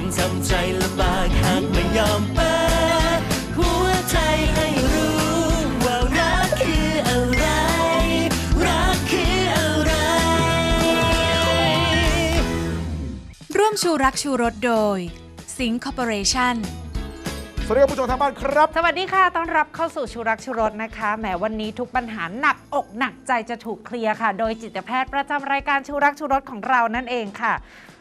งทำใจลำบากหากไม่ยอมเปิดหัวใจให้รู้ว่ารักคืออะไร รักคืออะไร ร่วมชูรักชูรสโดย สิงคอร์ปอเรชั่น สวัสดีครับผู้ชมทางบ้านครับ สวัสดีค่ะ ต้อนรับเข้าสู่ชูรักชูรสนะคะ แหมวันนี้ทุกปัญหาหนักอกหนักใจจะถูกเคลียร์ค่ะ โดยจิตแพทย์ประจำรายการชูรักชูรสของเรานั่นเองค่ะ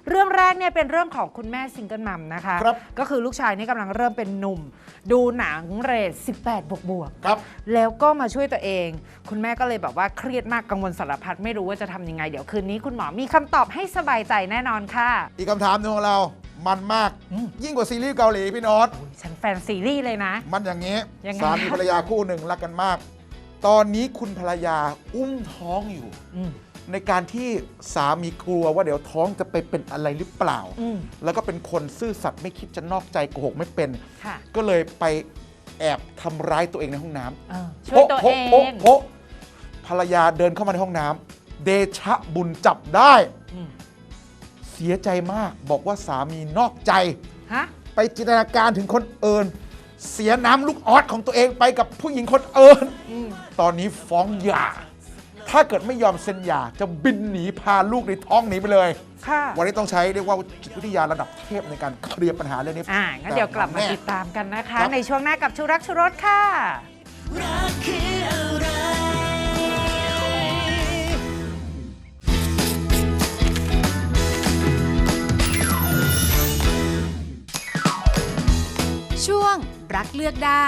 เรื่องแรกเนี่ยเป็นเรื่องของคุณแม่ซิงเกิลมัมนะคะ ครับก็คือลูกชายนี่กำลังเริ่มเป็นหนุ่ม ดูหนังเรท18 บวกบวกๆครับ แล้วก็มาช่วยตัวเอง คุณแม่ก็เลยแบบว่าเครียดมากกังวลสารพัดไม่รู้ว่าจะทำยังไง เดี๋ยวคืนนี้คุณหมอมีคำตอบให้สบายใจแน่นอนค่ะอีกคำถามหนึงของเรา มันมากยิ่งกว่าซีรีส์เกาหลีพี่โนอต ฉันแฟนซีรีส์เลยนะ มันอย่างนี้ยังไง สามีภรรยาคู่หนึ่งรักกันมาก ตอนนี้คุณภรรยาอุ้มท้องอยู่ อืม ในการที่สามีกลัวว่าเดี๋ยวท้องจะไปเป็นอะไรหรือเปล่า อืม แล้วก็เป็นคนซื่อสัตย์ไม่คิดจะนอกใจโกหกไม่เป็น ค่ะก็เลยไปแอบทำร้ายตัวเองในห้องน้ำ เออช่วยตัวเอโพะง โพะโพะภรรยาเดินเข้ามาในห้องน้ำเดชะบุญจับได้ อืม เสียใจมากบอกว่าสามีนอกใจ ฮะ ไปจินตนาการถึงคนเอิญเสียน้ำลูกออสของตัวเองไปกับผู้หญิงคนเอิญตอนนี้ฟ้องหย่า ถ้าเกิดไม่ยอมเซ็นหย่าจะบินหนีพาลูกในท้องหนีไปเลย ค่ะวันนี้ต้องใช้เรียกว่าจิตวิทยาระดับเทพในการเคลียร์ปัญหาเรื่องนี้ อ่างั้นเดี๋ยวกลับมาแน่ติดตามกันนะคะ ครับ ในช่วงหน้ากับชูรักชูรสค่ะ รักคืออะไร ช่วงรักเลือกได้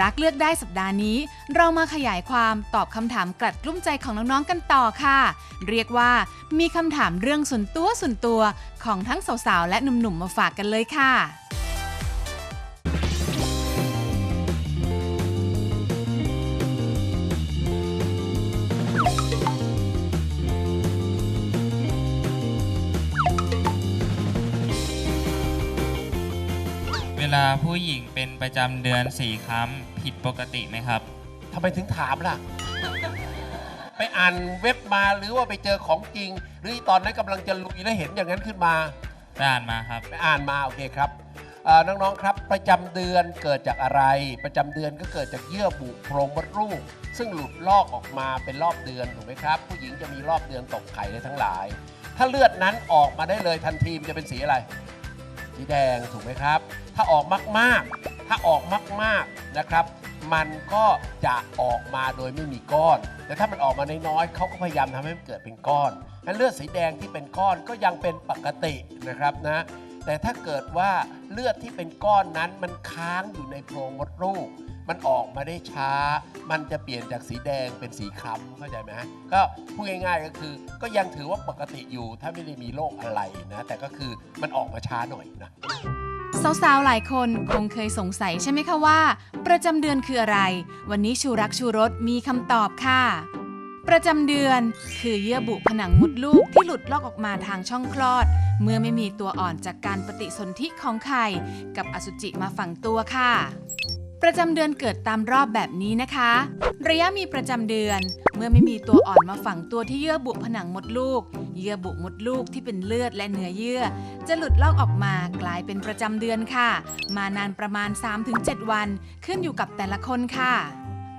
รักเลือกได้สัปดาห์นี้ เรามาขยายความตอบคำถามกลัดกลุ้มใจของน้องๆกันต่อค่ะ เรียกว่ามีคำถามเรื่องส่วนตัวส่วนตัวของทั้งสาวๆและหนุ่มๆมาฝากกันเลยค่ะ ลาผู้หญิงเป็นประจำเดือนสี่ครั้งผิดปกติไหมครับ ทำไมถึงถามล่ะ ไปอ่านเว็บมาหรือว่าไปเจอของจริง หรือตอนนั้นกำลังจะลุยแล้วเห็นอย่างนั้นขึ้นมา ไปอ่านมาครับ ไปอ่านมาโอเคครับเอ่อน้องๆครับ ประจำเดือนเกิดจากอะไร ประจำเดือนก็เกิดจากเยื่อบุโพรงมดลูก ซึ่งหลุดลอกออกมาเป็นรอบเดือนถูกไหมครับ ผู้หญิงจะมีรอบเดือนตกไข่ได้ทั้งหลาย ถ้าเลือดนั้นออกมาได้เลยทันทีมนจะเป็นสีอะไร สีแดงถูกไหมครับ ถ้าออกมากๆ ถ้าออกมากๆนะครับ มันก็จะออกมาโดยไม่มีก้อน แต่ถ้ามันออกมาน้อยๆเขาก็พยายามทำให้มันเกิดเป็นก้อนงั้นเลือดสีแดงที่เป็นก้อนก็ยังเป็นปกตินะครับนะแต่ถ้าเกิดว่าเลือดที่เป็นก้อนนั้นมันค้างอยู่ในโพรงมดลูก มันออกมาได้ช้า มันจะเปลี่ยนจากสีแดงเป็นสีคล้ำเข้าใจไหมก็พูดง่ายๆก็คือ ก็ยังถือว่าปกติอยู่ถ้าไม่ได้มีโรคอะไรนะ แต่ก็คือมันออกมาช้าหน่อยนะ สาวๆ หลายคนคงเคยสงสัยใช่ไหมคะว่า ประจำเดือนคืออะไร วันนี้ชูรักชูรสมีคำตอบค่ะ ประจำเดือนคือเยื่อบุผนังมดลูกที่หลุดลอกออกมาทางช่องคลอด เมื่อไม่มีตัวอ่อนจากการปฏิสนธิของไข่กับอสุจิมาฝังตัวค่ะ ประจำเดือนเกิดตามรอบแบบนี้นะคะ ระยะมีประจำเดือน เมื่อไม่มีตัวอ่อนมาฝังตัวที่เยื่อบุผนังมดลูก เยื่อบุมดลูกที่เป็นเลือดและเนื้อเยื่อ จะหลุดลอกออกมากลายเป็นประจำเดือนค่ะ มานานประมาณ 3-7 วัน ขึ้นอยู่กับแต่ละคนค่ะ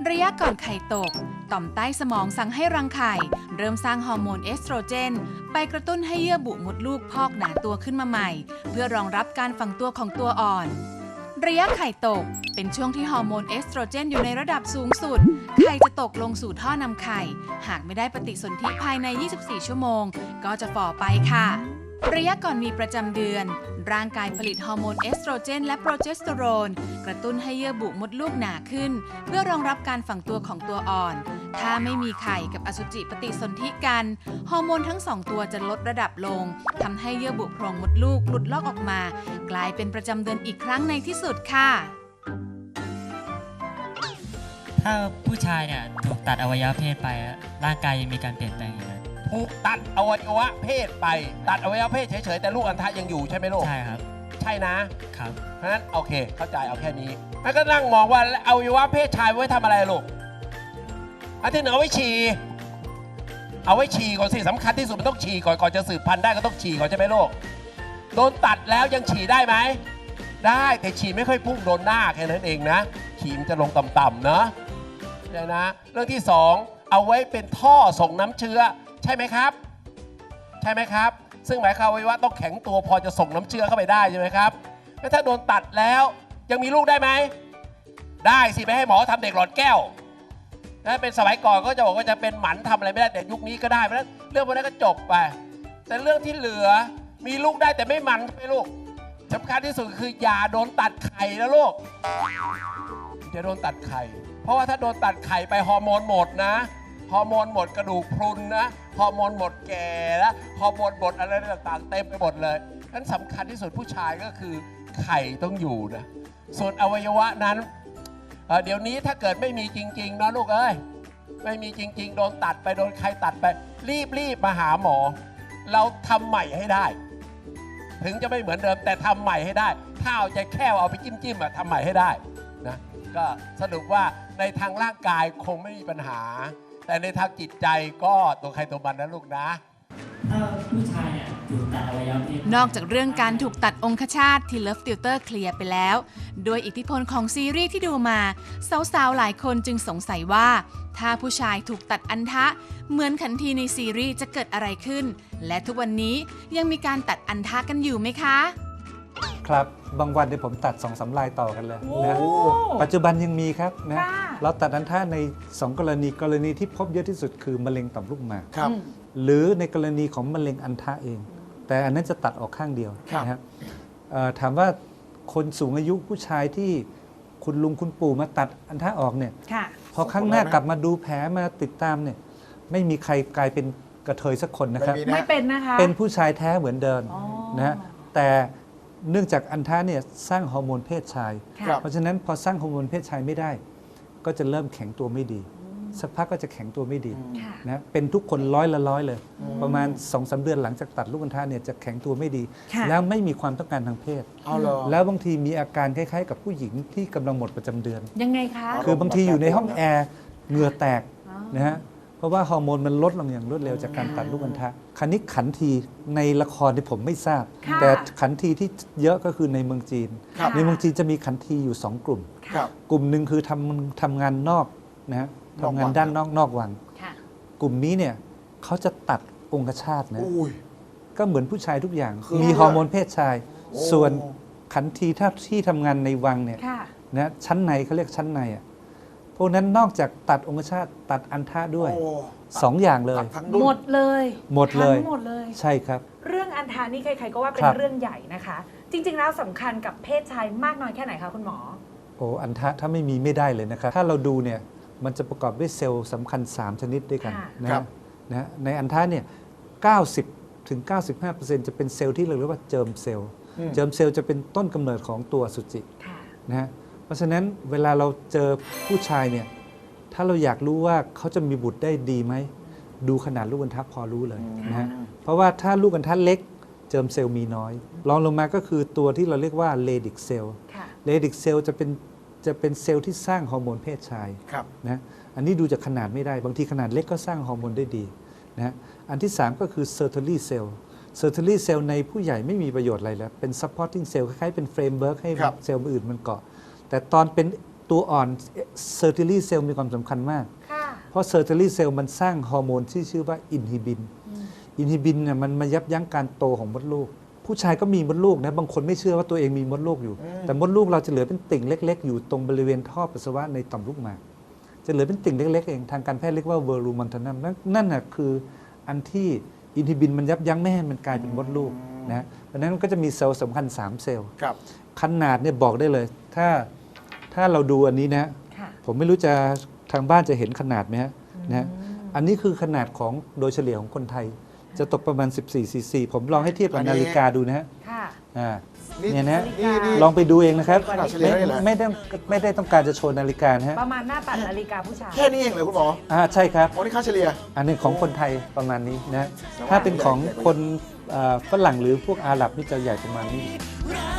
ระยะก่อนไข่ตก ต่อมใต้สมองสั่งให้รังไข่ เริ่มสร้างฮอร์โมนเอสโตรเจน ไปกระตุ้นให้เยื่อบุมดลูกพอกหนาตัวขึ้นมาใหม่ เพื่อรองรับการฝังตัวของตัวอ่อน ระยะไข่ตก เป็นช่วงที่ฮอร์โมนเอสโตรเจนอยู่ในระดับสูงสุด ไข่จะตกลงสู่ท่อนำไข่ หากไม่ได้ปฏิสนธิภายใน 24 ชั่วโมง ก็จะฝ่อไปค่ะ ระยะก่อนมีประจำเดือน ร่างกายผลิตฮอร์โมนเอสโตรเจน และโปรเจสเตอโรน กระตุ้นให้เยื่อบุมดลูกหนาขึ้น เพื่อรองรับการฝังตัวของตัวอ่อน ถ้าไม่มีไข่กับอสุจิปฏิสนธิกัน ฮอร์โมนทั้งสองตัวจะลดระดับลงทำให้เยื่อบุโพรงมดลูกหลุดลอกออกมา กลายเป็นประจำเดือนอีกครั้งในที่สุดค่ะ ถ้าผู้ชายเนี่ยถูกตัดอวัยวะเพศไป ร่างกายยังมีการเปลี่ยนแปลงอยู่ไห มถูกตัดอวัยวะเพศไป ตัดอวัยวะเพศเฉยๆแต่ลูกอัณฑะยังอยู่ใช่ไหมลูก ใช่ครับ ใช่นะครับเพราะฉะนั้นโอเค เข้าใจเอาแค่นี้แล้วก็นั่งมองว่าแล้วอวัยวะเพศชายไว้ทำอะไรลูกอันที่หนึ่งเอาไว้ฉี่เอาไว้ฉี่ก่อนสิสำคัญที่สุดมันต้องฉี่ก่อนก่อนจะสืบพันธุ์ได้ก็ต้องฉี่ก่อนใช่ไหมลูกโดนตัดแล้วยังฉี่ได้ไหม ได้แต่ฉี่ไม่ค่อยพุ่งโดนหน้าแค่นั้นเองนะฉี่มันจะลงต่ำๆเนาะใช่นะ เรื่องที่สองเอาไว้เป็นท่อส่งน้ำเชื้อ ใช่ไหมครับ ใช่ไหมครับ ซึ่งหมายความว่าต้องแข็งตัวพอจะส่งน้ำเชื้อเข้าไปได้ใช่ไหมครับแล้วถ้าโดนตัดแล้วยังมีลูกได้ไหม ได้สิไปให้หมอทำเด็กหลอดแก้วถ้าเป็นสมัยก่อนก็จะบอกว่าจะเป็นหมันทำอะไรไม่ได้แต่ยุคนี้ก็ได้เพราะฉะนั้นเรื่องพวกนั้นก็จบไป แต่เรื่องที่เหลือมีลูกได้แต่ไม่หมันใช่ไหมลูกสำคัญที่สุดคืออย่าโดนตัดไข่นะลูกอย่าโดนตัดไข่ เพราะว่าถ้าโดนตัดไข่ไปฮอร์โมนหมดนะ ฮอร์โมนหมดกระดูกพรุนนะฮอร์โมนหมดแก่แล้วฮอร์โมนหมดอะไรต่างๆเต็มไปหมดเลยนั้นสำคัญที่สุดผู้ชายก็คือไข่ต้องอยู่นะส่วนอวัยวะนั้นเเดี๋ยวนี้ถ้าเกิดไม่มีจริงๆนะลูกเอ้ยไม่มีจริง ๆ โดนตัดไปโดนใครตัดไป รีบรีบมาหาหมอ เราทำใหม่ให้ได้ ถึงจะไม่เหมือนเดิมแต่ทำใหม่ให้ได้ ถ้าเอาใจแค่เอาไปจิ้มจิ้มๆอะทำใหม่ให้ได้นะก็สรุปว่าในทางร่างกายคงไม่มีปัญหา แต่ในทางจิตใจก็ตัวใครตัวมันนะลูกนะ ถ้าผู้ชายเนี่ยถูกตัดอวัยวะเพศนอกจากเรื่องการถูกตัดองคชาตที่ Love Tutor เคลียร์ไปแล้วโดยอิทธิพลของซีรีส์ที่ดูมา สาวๆ หลายคนจึงสงสัยว่า ถ้าผู้ชายถูกตัดอันทะ เหมือนขันทีในซีรีส์จะเกิดอะไรขึ้น และทุกวันนี้ยังมีการตัดอันทะกันอยู่ไหมคะ ครับ บางวันเนี่ยผมตัดสองสามลายต่อกันเลยนะปัจจุบันยังมีครับนะค่ะ เราตัดอันท่าใน 2 กรณีกรณีที่พบเยอะที่สุดคือมะเร็งต่อมลูกหมาก ครับ หรือในกรณีของมะเร็งอันทะเอง แต่อันนั้นจะตัดออกข้างเดียวครับนะครับเอ่อถามว่าคนสูงอายุผู้ชายที่คุณลุงคุณปู่มาตัดอันทะออกเนี่ย ค่ะ พอครั้งหน้ากลับมาดูแผลมาติดตามเนี่ย ไม่มีใครกลายเป็นกระเทยสักคนนะครับ ไม่มีไม่เป็นนะคะ เป็นผู้ชายแท้เหมือนเดิมอ๋อ นะฮะแต่ เนื่องจากอันทะเนี่ยสร้างฮอร์โมนเพศชาย ครับ เพราะฉะนั้นพอสร้างฮอร์โมนเพศชายไม่ได้ ก็จะเริ่มแข็งตัวไม่ดี สักพักก็จะแข็งตัวไม่ดีค่ะ นะเป็นทุกคนร้อยละร้อยเลย ประมาณ2อสเดือนหลังจากตัดลูกอัณฑะเนี่ยจะแข็งตัวไม่ดี ค่ะ แล้วไม่มีความต้องการทางเพศ เอาเหรอ แล้วบางทีมีอาการคล้ายๆ กับผู้หญิงที่กำลังหมดประจำเดือน ยังไงคะ คือบางทีอยู่ในห้องแอร์เหงื่อแตกอ๋อนะฮะ เพราะว่าฮอร์โมนมันลดลงอย่างรวดเร็วจากการตัดลูกอัณฑะคันนี้ขันทีในละครที่ผมไม่ทราบ ค่ะแต่ขันทีที่เยอะก็คือในเมืองจีน ครับ ในเมืองจีนจะมีขันทีอยู่2กลุ่ม ครับ กลุ่มหนึ่งคือทำทำงานนอกนะฮะนอกวังทำงานด้านนอกนอกวัง ค่ะ กลุ่มนี้เนี่ยเขาจะตัดองคชาตนะ อุ้ย ก็เหมือนผู้ชายทุกอย่าง คือมีฮอร์โมนเพศชาย โอ้ ส่วนขันทีถ้าที่ทำงานในวังเนี่ยค่ะ นะชั้นในเขาเรียกชั้นในอะ พวกนั้นนอกจากตัดองคชาตตัดอันทะด้วยโอ้สองอย่างเลย ตัดทั้งรุ่น หมดเลยหมดเลย ทั้งหมดเลย ใช่ครับ เรื่องอันทานี่ใครๆก็ว่าเป็นครับ เรื่องใหญ่นะคะ จริง ๆ แล้วสำคัญกับเพศชายมากน้อยแค่ไหนคะคุณหมอ โอ้อันทะถ้าไม่มีไม่ได้เลยนะครับ ถ้าเราดูเนี่ยมันจะประกอบด้วยเซลล์สำคัญ 3 ชนิดด้วยกันค่ะ นะครัฮะบ นะฮะในอันทะเนี่ย 90 ถึง 95%จะเป็นเซลล์ที่เราเรียกว่าเจิมเซลล์ อืม เจิมเซลล์จะเป็นต้นกำเนิดของตัวอสุจิค่ะ นะฮะเพ ราะฉะนั้นเวลาเราเจอผู้ชายเนี่ยถ้าเราอยากรู้ว่าเขาจะมีบุตรได้ดีไหม ดูขนาดลูกอัณฑะพอรู้เลยนะฮะเพราะว่าถ้าลูกอัณฑะเล็กเจิมเซลล์มีน้อยรองลงมาก็คือตัวที่เราเรียกว่าเลดิกเซลล์ค่ะเลดิกเซลล์จะเป็นจะเป็นเซลล์ที่สร้างฮอร์โมนเพศชายครับนะอันนี้ดูจากขนาดไม่ได้ บางทีขนาดเล็กก็สร้างฮอร์โมนได้ดีนะอันที่ 3 ก็คือเซอร์เทอรี่เซลล์เซอร์เทอรี่เซลล์ในผู้ใหญ่ไม่มีประโยชน์อะไรแล้ว เป็น supporting cell คล้ายๆเป็นเฟรมเบิร์กให้ครับเซลล์อื่นมันเกาะ แต่ตอนเป็นตัวอ่อนเซอร์เทอรี่เซลล์มีความสำคัญมาก ค่ะ เพราะเซอร์เทอรี่เซลล์มันสร้างฮอร์โมนที่ชื่อว่าอินฮิบิน อินฮิบินเนี่ยมันมายับยั้งการโตของมดลูก ผู้ชายก็มีมดลูกนะ บางคนไม่เชื่อว่าตัวเองมีมดลูกอยู่แต่มดลูกเราจะเหลือเป็นติ่งเล็ก ๆ อยู่ตรงบริเวณท่อปัสสาวะในต่อมลูกหมาก จะเหลือเป็นติ่งเล็ก ๆ เอง ทางการแพทย์เรียกว่าเวอรูมอนทานัมนั่นนั่นน่ะคืออันที่อินฮิบินมันยับยั้งไม่ให้มันกลายเป็นมดลูกนะเพราะฉะนั้นมันก็จะมีเซลล์สำคัญ3เซลล์ ครับ ขนาดเนี่ยบอกได้เลย ถ้า ถ้าเราดูอันนี้นะค่ะผมไม่รู้จะทางบ้านจะเห็นขนาดไหมฮะนะฮะอันนี้คือขนาดของโดยเฉลี่ยของคนไทย จะตกประมาณ 14ซีซีผมลองให้เทียบกับอันนี้นาฬิกาดูนะฮะค่ะอ่านี่เนี่ยนะฮะนี่นี่ลองไปดูเองนะครับขนาดเฉลี่ไม่ยได้เหรอ ไม่ได้ไม่ได้ต้องการจะโชว์นาฬิกานะฮะประมาณหน้าปัดนาฬิกาผู้ชาย แค่นี้เองเลยคุณหมออ่าใช่ครับโอ้นี่ค่าเฉลี่ย อันนี้ของคนไทยประมาณนี้นะแต่ว่าถ้าเป็นของใหญ่กว่าคนเอ่อฝรั่งหรือพวกอาหรับนี่จะใหญ่ประมาณนี้ รักคืออะไร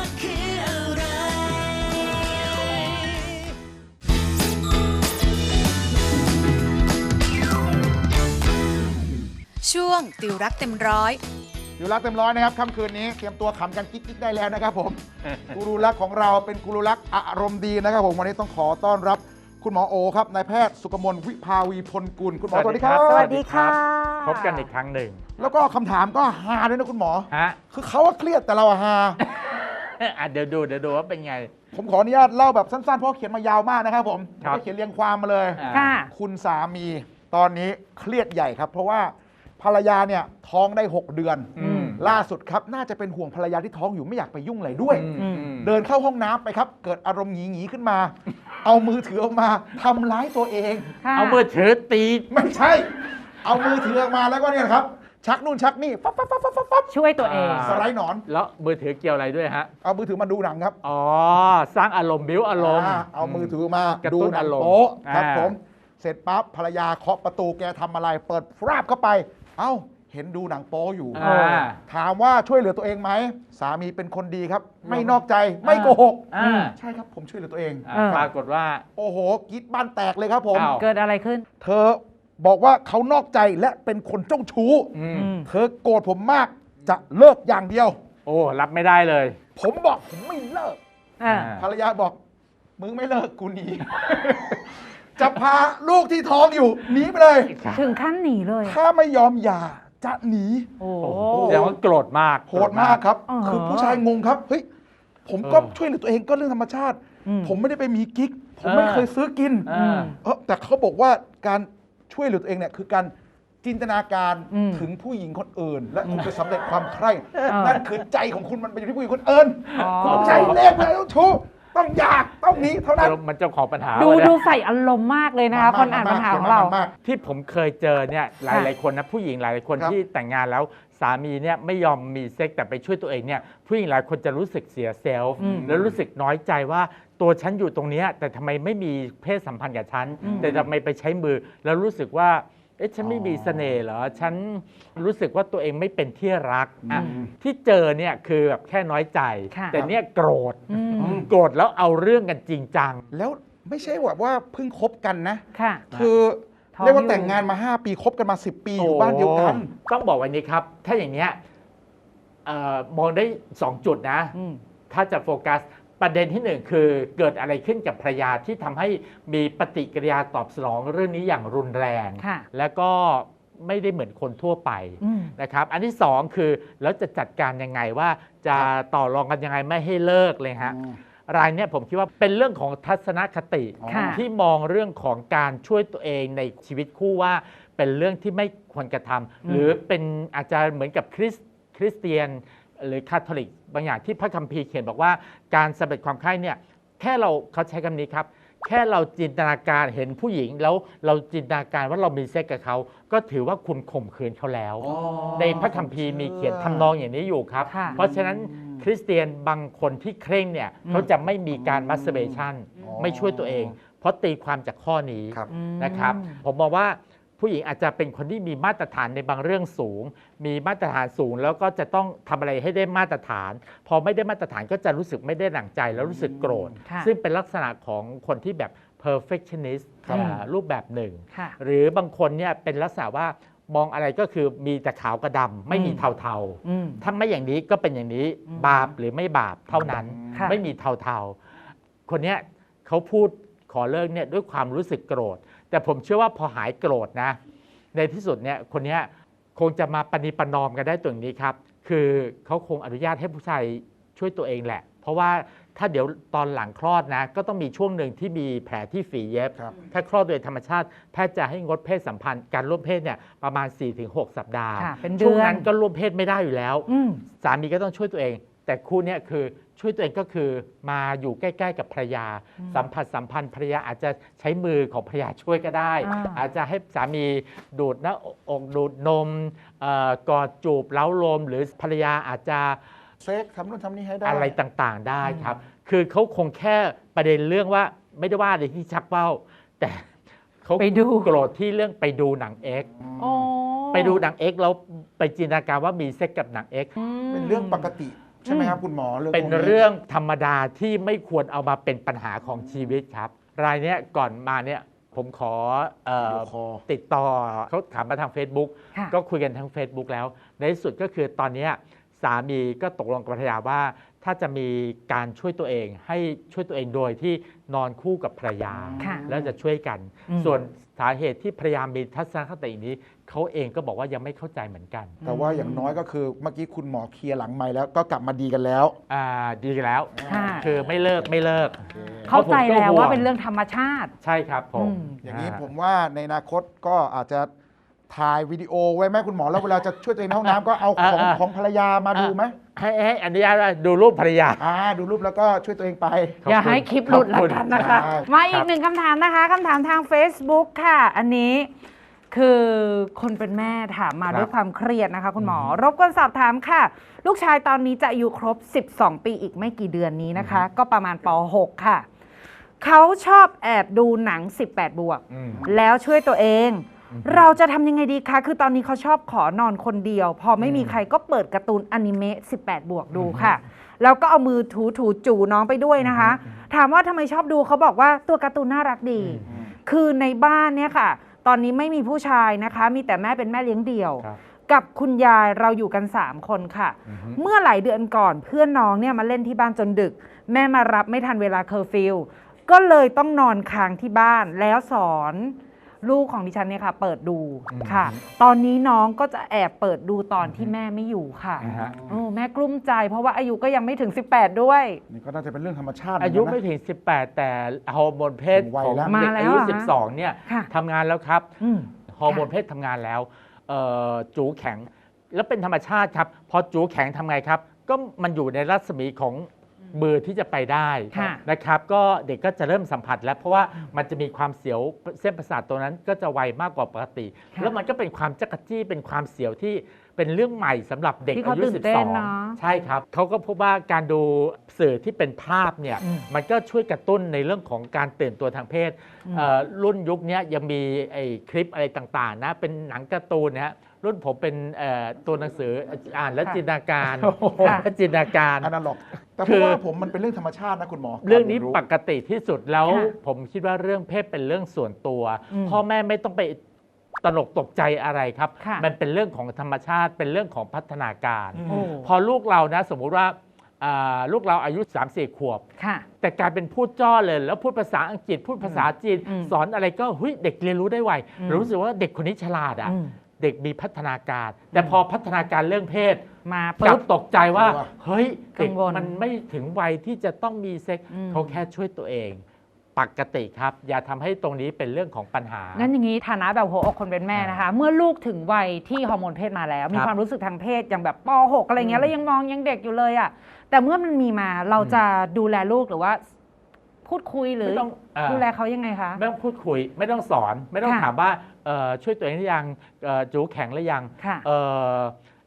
ช่วงติวรักเต็มร้อย อยู่รักเต็มร้อยนะครับค่ำคืนนี้เตรียมตัวขำกันกิ๊กๆได้แล้วนะครับผม กูรูรักของเราเป็นกูรูรักอารมณ์ดีนะครับผมวันนี้ต้องขอต้อนรับคุณหมอโอครับนายแพทย์สุกมลวิภาวีพลกุลคุณหมอสวัสดีครับ สวัสดีค่ะ พบกันอีกครั้งหนึ่ง แล้วก็คำถามก็ฮาด้วยนะคุณหมอ ฮะคือเขาว่าเครียดแต่เราอะฮา อะเดี๋ยวดูเดี๋ยวดูว่าเป็นไง ผมขออนุญาตเล่าแบบสั้นๆ เพราะเขียนมายาวมากนะครับผมครับไม่เขียนเรียงความมาเลย อ่า ค่ะ คุณสามีตอนนี้เครียดใหญ่ครับ เพราะว่า ภรรยาเนี่ยท้องได้ 6 เดือน อืม ล่าสุดครับ น่าจะเป็นห่วงภรรยาที่ท้องอยู่ไม่อยากไปยุ่งอะไรด้วย อืม เดินเข้าห้องน้ำไปครับ เกิดอารมณ์หงีๆขึ้นมา เอามือถือออกมาทำร้ายตัวเอง ค่ะเอามือถือตีไม่ใช่ เอามือถือออกมาแล้วก็เนี่ยนะครับ ชักนู่นชักนี่ฟับฟับฟับฟับฟับฟับช่วยตัวเองอ่าสไลด์หนอน แล้วมือถือเกี่ยวอะไรด้วยฮะ เอามือถือมาดูหนังครับอ๋อ สร้างอารมณ์บิ้วอารมณ์ อ่าเอามือถือมากระดูตุ้นหนังอารมณ์โป๊ะครับอ่า ผม เสร็จปั๊บภรรยาเคาะประตูแกทำอะไร เปิดฟราบเข้าไป เอ้า เห็นดูหนังโป๊อยู่ อ่า ถามว่าช่วยเหลือตัวเองไหม สามีเป็นคนดีครับ ไม่นอกใจไม่โกหก อ่าใช่ครับผมช่วยเหลือตัวเองอ่าเออปรากฏว่า โอ้โหกรีดบ้านแตกเลยครับผม อ้าว เกิดอะไรขึ้น เธอบอกว่าเขานอกใจและเป็นคนเจ้าชู้ อืมอืม เธอโกรธผมมากจะเลิกอย่างเดียว โอ้รับไม่ได้เลย ผมบอกผมไม่เลิก อ่า ภรรยาบอก มึงไม่เลิกกูหนี จะพาลูกที่ท้องอยู่หนีไปเลย ถึงขั้นหนีเลย ถ้าไม่ยอมหย่าจะหนี โอ้โอ้แสดงว่าโกรธมาก โหดมากครับ อ๋อคือผู้ชายงงครับ เฮ้ย ผมก็เออช่วยเหลือตัวเองก็เรื่องธรรมชาติ อืม ผมไม่ได้ไปมีกิ๊ก ผมไม่เออเคยซื้อกิน อ่า เออแต่เขาบอกว่าการช่วยเหลือตัวเองเนี่ยคือการจินตนาการอืมถึงผู้หญิงคนอื่น และคุณจะสำเร็จความใคร่เออนั่นคือใจของคุณมันไปอยู่ที่ผู้หญิงคนอื่น อ๋อ คุณใจเลขไปแล้วชู้ ต้องอยากต้องหนี้เท่านั้นอารมณ์มันเจ้าของปัญหาดูวะเนี่ยดูใส่อารมณ์มากเลยนะคะ คนอ่านปัญหาของเรามากที่ผมเคยเจอเนี่ยหลาย ๆ คนนะผู้หญิงหลาย ๆ คนครับที่แต่งงานแล้วสามีเนี่ยไม่ยอมมีเซ็กแต่ไปช่วยตัวเองเนี่ยผู้หญิงหลายคนจะรู้สึกเสียเซลฟ์อืมแล้วรู้สึกน้อยใจว่าตัวฉันอยู่ตรงเนี้ยแต่ทำไมไม่มีเพศสัมพันธ์กับฉันอืมแต่ทำไมไปใช้มือแล้วรู้สึกว่า เอ๊ะฉันไม่มีเสน่ห์เหรอ ฉันรู้สึกว่าตัวเองไม่เป็นที่รักอะที่เจอเนี่ยคือแบบแค่น้อยใจ ค่ะแต่เนี่ยโกรธอืม โกรธแล้วเอาเรื่องกันจริงจัง แล้วไม่ใช่แบบว่าเพิ่งคบกันนะ ค่ะ คือท้องเรียกว่าอยู่ แต่งงานมา 5 ปีคบกันมา 10 ปีอยู่บ้านเดียวกัน โอ้ต้องบอกวันนี้ครับ ถ้าอย่างเนี้ยเอ่อมองได้ 2 จุดนะ อืม ถ้าจะโฟกัส ประเด็นที่หนึ่งคือเกิดอะไรขึ้นกับภรรยาที่ทำให้มีปฏิกิริยาตอบสนองเรื่องนี้อย่างรุนแรงค่ะแล้วก็ไม่ได้เหมือนคนทั่วไปอืมนะครับ อันที่สองคือแล้วจะจัดการยังไงว่าจะต่อรองกันยังไงไม่ให้เลิกเลยฮะรายเนี้ยผมคิดว่าเป็นเรื่องของทัศนคติค่ะที่มองเรื่องของการช่วยตัวเองในชีวิตคู่ว่าเป็นเรื่องที่ไม่ควรกระทำหรือเป็นอาจจะเหมือนกับคริสคริสเตียน หรือคาทอลิก บางอย่างที่พระคัมภีร์เขียนบอกว่าการสำเร็จความใคร่เนี่ยแค่เราเขาใช้คำนี้ครับ แค่เราจินตนาการเห็นผู้หญิงแล้วเราจินตนาการว่าเรามีเซ็กกับเขา ก็ถือว่าคุณข่มขืนเขาแล้ว ในพระคัมภีร์มีเขียนทำนองอย่างนี้อยู่ครับ ค่ะ เพราะฉะนั้นคริสเตียนบางคนที่เคร่งเนี่ยเขาจะไม่มีการมัสเบชันอ๋อไม่ช่วยตัวเอง เพราะตีความจากข้อนี้ ครับนะครับ ผมมองว่า ผู้หญิงอาจจะเป็นคนที่มีมาตรฐานในบางเรื่องสูง มีมาตรฐานสูงแล้วก็จะต้องทำอะไรให้ได้มาตรฐาน พอไม่ได้มาตรฐานก็จะรู้สึกไม่ได้หนังใจแล้วรู้สึกโกรธค่ะซึ่งเป็นลักษณะของคนที่แบบ perfectionist ครับอ่ารูปแบบหนึ่งค่ะหรือบางคนเนี่ยเป็นลักษณะว่ามองอะไรก็คือมีแต่ขาวกับดำไม่มีอืมเทาอืมๆถ้าไม่อย่างนี้ก็เป็นอย่างนี้อืมบาปหรือไม่บาปเท่านั้นค่ะไม่มีเทาๆ คนเนี้ยเขาพูดขอเลิกเนี่ยด้วยความรู้สึกโกรธ แต่ผมเชื่อว่าพอหายโกรธนะ ในที่สุดเนี่ยคนเนี้ยคงจะมาปณิปนอมกันได้ตรงนี้ครับ คือเขาคงอนุญาตให้ผู้ชายช่วยตัวเองแหละ เพราะว่าถ้าเดี๋ยวตอนหลังคลอดนะ ก็ต้องมีช่วงหนึ่งที่มีแผลที่ฝีเย็บครับถ้าคลอดโดยธรรมชาติ แพทย์จะให้งดเพศสัมพันธ์ การร่วมเพศเนี่ยประมาณ 4-6 สัปดาห์ค่ะเป็นเดือนช่วงนั้นก็ร่วมเพศไม่ได้อยู่แล้วอืมสามีก็ต้องช่วยตัวเอง แต่คู่เนี้ยคือ ช่วยตัวเองก็คือมาอยู่ใกล้ๆกับภรรยา สัมผัสสัมพันธ์ภรรยาอาจจะใช้มือของภรรยาช่วยก็ได้อ่าอาจจะให้สามีดูดหน้าอกดูดนมเอ่อกอดจูบเล้าลม หรือภรรยาอาจจะเซ็กทำนู่นทำนี่ให้ได้อะไรต่างๆได้ครับ คือเขาคงแค่ประเด็นเรื่องว่าไม่ได้ว่าอะไรที่ชักเป้า แต่เขาไปดูโกรธที่เรื่องไปดูหนังเอ็กซ์โอ้ไปดูหนังเอ็กซ์แล้วไปจินตนาการว่ามีเซ็กกับหนังเอ็กซ์เป็นเรื่องปกติ ใช่ไหมครับคุณหมอเรื่องเป็นพวกนี้เรื่องธรรมดาที่ไม่ควรเอามาเป็นปัญหาของชีวิตครับ รายเนี้ยก่อนมาเนี่ยผมขอเอ่อวิดีโอคอล ติดต่อเขาถามมาทาง Facebook ค่ะ ก็คุยกันทาง Facebook แล้ว ในที่สุดก็คือตอนเนี้ยสามีก็ตกลงกับภรรยาว่า ถ้าจะมีการช่วยตัวเอง ให้ช่วยตัวเองโดยที่นอนคู่กับภรรยา ค่ะแล้วจะช่วยกัน อืม ส่วนสาเหตุที่ภรรยามีทัศนคตินี้ เขาเองก็บอกว่ายังไม่เข้าใจเหมือนกันแต่ว่าอย่างน้อยก็คือเมื่อกี้คุณหมอเคลียร์หลังไม้แล้วก็กลับมาดีกันแล้ว อ่าดีแล้ว ค่ะ คือไม่เลิกไม่เลิก เข้าใจแล้วเพราะผมก็ห่วงว่าเป็นเรื่องธรรมชาติ ใช่ครับผมอืม อย่างนี้ผมว่าในอนาคตก็อาจจะถ่ายวิดีโอไว้ไหมคุณหมอแล้วเวลาจะช่วยตัวเองในห้องน้ำก็เอาของอ่าๆของภรรยามาดูไหมให้ให้อนุญาตว่าดูรูปภรรยา อ่าดูรูปแล้วก็ช่วยตัวเองไปขอบคุณอย่าให้คลิปหลุดขแล้อบวคุณกันนะคะ ครับ มาอีกหนึ่งคำถามนะคะคำถามทาง Facebook ค่ะ อันนี้ คือคนเป็นแม่ถามมาครับด้วยความเครียดนะคะ คุณหมอ รบกวนสอบถามค่ะ ลูกชายตอนนี้จะอายุครบ 12 ปีอีกไม่กี่เดือนนี้นะคะ ก็ประมาณป .6 ค่ะ เขาชอบแอบดูหนัง 18 บวกอืมแล้วช่วยตัวเอง เราจะทำยังไงดีคะ คือตอนนี้เขาชอบขอนอนคนเดียว พอไม่มีใครก็เปิดการ์ตูนอนิเมะ 18 บวกดูค่ะ แล้วก็เอามือถูถูๆจูน้องไปด้วยนะคะ ถามว่าทำไมชอบดูเขาบอกว่าตัวการ์ตูนน่ารักดี คือในบ้านเนี่ยค่ะ ตอนนี้ไม่มีผู้ชายนะคะ มีแต่แม่เป็นแม่เลี้ยงเดี่ยว ครับ กับคุณยายเราอยู่กัน 3 คนค่ะเมื่อหลายเดือนก่อนเพื่อนน้องเนี่ยมาเล่นที่บ้านจนดึก แม่มารับไม่ทันเวลาเคอร์ฟิวก็เลยต้องนอนค้างที่บ้านแล้วสอน ลูกของดิฉันเนี่ยค่ะ เปิดดูค่ะ ตอนนี้น้องก็จะแอบเปิดดูตอนที่แม่ไม่อยู่ค่ะอ่าฮะ โอ้แม่กลุ้มใจ เพราะว่าอายุก็ยังไม่ถึง 18 ด้วย นี่ก็น่าจะเป็นเรื่องธรรมชาติอายุเหมืไม่นกันนะถึง 18 แต่ฮอร์โมนเพศถึงวัยของแล้ว เด็กมาแล้วอายุ เหรอฮะ 12 เนี่ยค่ะทำงานแล้วครับ อืม ฮอร์โมนเพศทำงานแล้วเอ่อจูแข็งแล้วเป็นธรรมชาติครับ พอจูแข็งทำไงครับ ก็มันอยู่ในรัศมีของ มือที่จะไปได้ค่ะ นะครับ ก็เด็กก็จะเริ่มสัมผัสแล้ว เพราะว่ามันจะมีความเสียวเส้นประสาทตัวนั้นก็จะไวมากกว่าปกติค่ะแล้วมันก็เป็นความจักรจี้เป็นความเสียวที่เป็นเรื่องใหม่สำหรับเด็กที่เขาอายุตื่นเต้นเนอะ12 ใช่ครับเขาก็พบว่าการดูสื่อที่เป็นภาพเนี่ยอืมมันก็ช่วยกระตุ้นในเรื่องของการตื่นตัวทางเพศเอ่อรุ่นยุคเนี้ยยังมีไอ้คลิปอะไรต่างๆนะเป็นหนังการ์ตูนนะฮะ รุ่นผมเป็นเอ่อตัวหนังสืออ่านแล้วค่ะจินตนาการโอ้โหอ่านแล้วจินตนาการ อนาล็อก แต่คืเพราะอ ว่าผมมันเป็นเรื่องธรรมชาตินะคุณหมอเรื่องนี้กาปกติที่สุดแล้ว ค่ะผมคิดว่าเรื่องเพศเป็นเรื่องส่วนตัว อืมพ่อแม่ไม่ต้องไปตลกตกใจอะไรครับ ค่ะ มันเป็นเรื่องของธรรมชาติเป็นเรื่องของพัฒนาการโอ้พอลูกเรานะสมมุติว่าอ่าลูกเราอายุ 3 4 ขวบ ค่ะ แต่กลายเป็นพูดจ้อเลย แล้วพูดภาษาอังกฤษพูดภาษาจีน อืมสอนอะไรก็เฮ้ยเด็กเรียนรู้ได้ไวอืมรู้สึกว่าเด็กคนนี้ฉลาดอะอืม เด็กมีพัฒนาการ แต่พอพัฒนาการเรื่องเพศมากลัปุ๊บบตกใจว่ากลัวเฮ้ยเด็กกังวลมันไม่ถึงวัยที่จะต้องมีเซ็กอืมเขาแค่ช่วยตัวเองปกติครับ อย่าทำให้ตรงนี้เป็นเรื่องของปัญหา งั้นอย่างนี้ฐานะแบบหัวอกคนเป็นแม่นะคะ เมื่อลูกถึงวัยที่ฮอร์โมนเพศมาแล้ว มีครับความรู้สึกทางเพศอย่างแบบป .6 อะไรเงี้ยแล้วยังมองยังเด็กอยู่เลยอะแต่เมื่อมันมีมาเราจะดูแลลูกหรือว่า พูดคุยหรือไม่ต้องเอ่อดูแลเขายังไงคะ ไม่ต้องพูดคุย ไม่ต้องสอน ไม่ต้องค่ะถามว่าเอ่อ ช่วยตัวเองหรือยังเอ่อจูแข็งหรือยังค่ะเอ่อ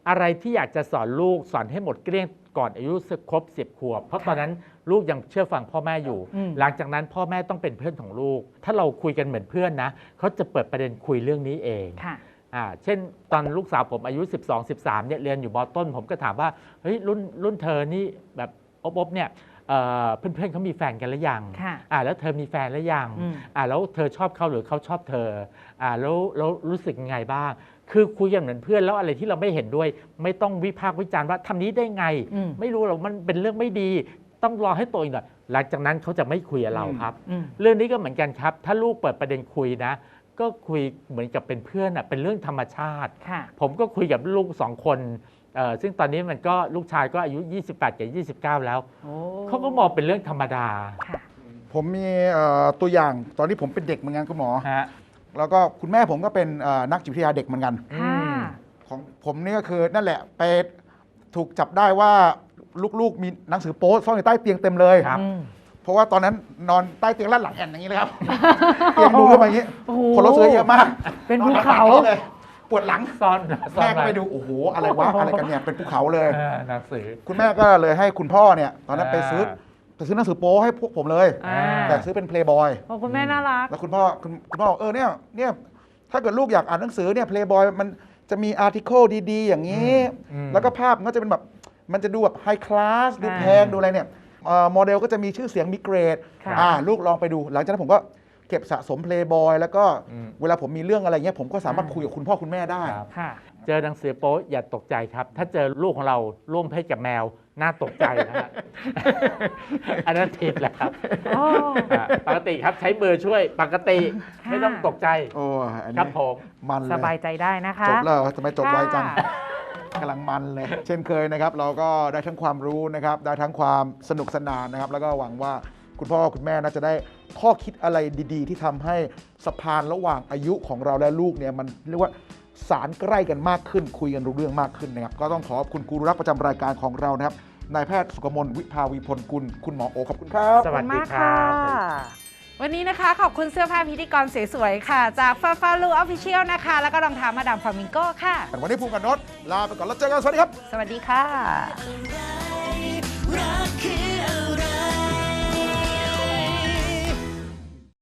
อะไรที่อยากจะสอนลูกสอนให้หมดเกลี้ยงก่อนอายุครบสิบขวบ เพราะตอนนั้นลูกยังเชื่อฟังพ่อแม่อยู่อืมหลังจากนั้นพ่อแม่ต้องเป็นเพื่อนของลูก ถ้าเราคุยกันเหมือนเพื่อนนะเขาจะเปิดประเด็นคุยเรื่องนี้เองค่ะอ่าเช่นตอนลูกสาวผมอายุ 12 13เนี่ยเรียนอยู่มต้น ผมก็ถามว่าเฮ้ยรุ่นรุ่นเธอนี่แบบอบอบเนี่ย เอ่อเพื่อนๆเขามีแฟนกันหรือยังค่ะอ่าแล้วเธอมีแฟนหรือยังอืมอ่าแล้วเธอชอบเขาหรือเขาชอบเธออ่าแล้วแล้วรู้สึกยังไงบ้าง คือคุยกันเหมือนเพื่อนแล้วอะไรที่เราไม่เห็นด้วย ไม่ต้องวิพากษ์วิจารณ์ว่าทำนี้ได้ไงอืมไม่รู้หรอกมันเป็นเรื่องไม่ดี ต้องรอให้โตอีกหน่อยหลังจากนั้นเขาจะไม่คุยกับเราครับอืมเรื่องนี้ก็เหมือนกันครับ ถ้าลูกเปิดประเด็นคุยนะก็คุยเหมือนกับเป็นเพื่อนอะเป็นเรื่องธรรมชาติค่ะผมก็คุยกับลูกสองคน เอ่อซึ่งตอนนี้มันก็ลูกชายก็อายุ 28กับ29 แล้วเขาก็มองเป็นเรื่องธรรมดาค่ะ ผมมีเอ่อตัวอย่างตอนที่ผมเป็นเด็กเหมือนกันคุณหมอ ฮะ แล้วก็คุณแม่ผมก็เป็นเอ่อนักจิตวิทยาเด็กเหมือนกัน อืค่ะม ของผมนี่ก็คือนั่นแหละไปถูกจับได้ว่าลูกๆมีหนังสือโป๊ซ่อนอยู่ใต้เตียงเต็มเลยครับเพราะว่าตอนนั้นนอนใต้เตียงลาดหลังแอนอย่างนี้เลยครับ เตียงดูขึ้นมาอย่างนี้โอ้โห คนรถเสือเยอะมากเป็นภูเขา นอนหลังเลย ปวดหลังซ่อนซ่อนแม่ก็ว้ไปดูโอ้โหอะไรวะอะไรกันเนี่ยเป็นภูเขาเลยเออหนังสือคุณแม่ก็เลยให้คุณพ่อเนี่ย ตอนนั้นไปซื้ออ่าไปซื้อหนังสือโป๊ให้พวกผมเลยอ่าแต่ซื้อเป็นเพลย์บอยโอ้คุณแม่น่ารักแล้วคุณพ่อคุณคุณพ่อบอกเออเนี่ยเนี่ยถ้าเกิดลูกอยากอ่านหนังสือเนี่ยเพลย์บอยมันจะมีอาร์ติเคิลดีๆ อย่างนี้อืมแล้วก็ภาพมันก็จะเป็นแบบมันจะดูแบบไฮคลาสดูอ่าแพงดูอะไรเนี่ยเอ่อโมเดลก็จะมีชื่อเสียงมีเกรดค่ะอ่าลูกลองไปดู หลังจากนั้นผมก็ เก็บสะสมเพลย์บอยแล้วก็อืม เวลาผมมีเรื่องอะไรเงี้ยผมก็สามารถคุยกับคุณพ่อคุณแม่ได้ ครับ ค่ะ เจอหนังสือโป๊อย่าตกใจครับ ถ้าเจอลูกของเราร่วมเพศกับแมว น่าตกใจนะฮะ อันนั้นผิดแล้วครับโอ้อะปกติครับใช้มือช่วยปกติ ค่ะ ไม่ต้องตกใจโอ้อันครันี้บผม มันเลสบายยใจได้นะคะจบแล้วเหรอทำไมจบไวจัง ค่ะ กำลังมันเลย เช่นเคยนะครับ เราก็ได้ทั้งความรู้นะครับ ได้ทั้งความสนุกสนานนะครับ แล้วก็หวังว่า คุณพ่อคุณแม่น่าจะได้ข้อคิดอะไรดี ๆ ที่ทำให้สะพานระหว่างอายุของเราและลูกเนี่ยมันเรียกว่าสารใกล้กันมากขึ้น คุยกันรู้เรื่องมากขึ้นนะครับ ก็ต้องขอบคุณกูรูรักประจำรายการของเรานะครับนายแพทย์สุกมลวิภาวีพลกุล คุณหมอโอขอบคุณครับ สวัสดีมากครัค่ะบวันนี้นะคะ ขอบคุณเสื้อผ้าพิธีกรสวยๆค่ะ จากฟาฟาลูออฟฟิเชียลนะคะ แล้วก็รองเท้ามาดามฟามิงโก้ค่ะ วันนี้ภูมิกับนศลาไปก่อนแล้วเจอกัน สวัสดีครับ สวัสดีค่ะอะไร